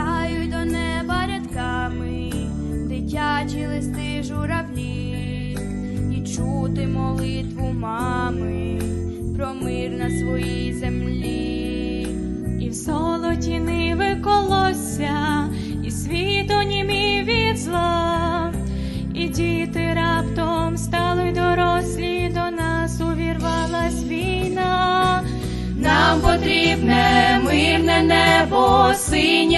падають до неба рядками, дитячі листи журавлі, і чути молитву мами про мир на своїй землі. І в золоті ниви колосся, і світ онімів від зла, і діти раптом стали дорослі, до нас увірвалась війна. Нам потрібне мирне небо,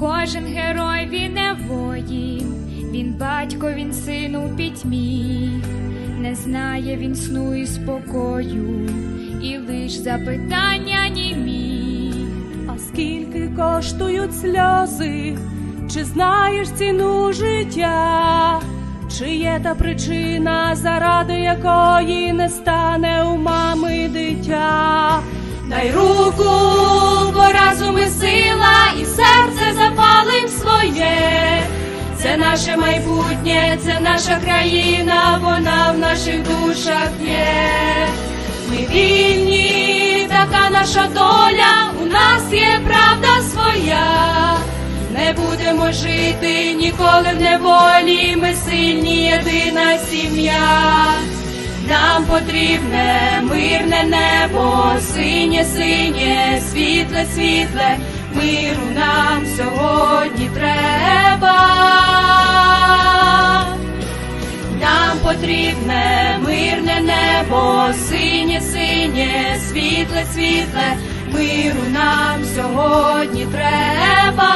Кожен герой він не воїн, він батько, він син у пітьмі, не знає він сну і спокою, і лиш запитання німі. А скільки коштують сльози? Чи знаєш ціну життя? Чи є та причина, заради якої не стане у мами дитя? Дай руку, бо разом і сила, і серце наше майбутнє, це наша країна, вона в наших душах є. Ми вільні, така наша доля, у нас є правда своя. Не будемо жити ніколи в неволі, ми сильні, єдина сім'я. Нам потрібне мирне небо, синє, синє, світле, світле, миру потрібне мирне небо, синє, синє, світле, світле, миру нам сьогодні треба.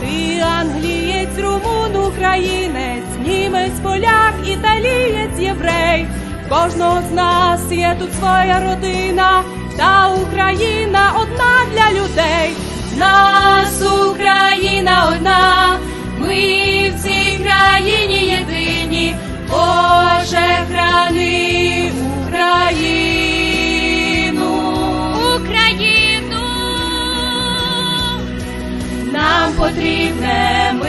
Ти англієць, румун, українець, німець, поляк, італієць, єврей. Кожного з нас є тут своя родина, та Україна одна для людей.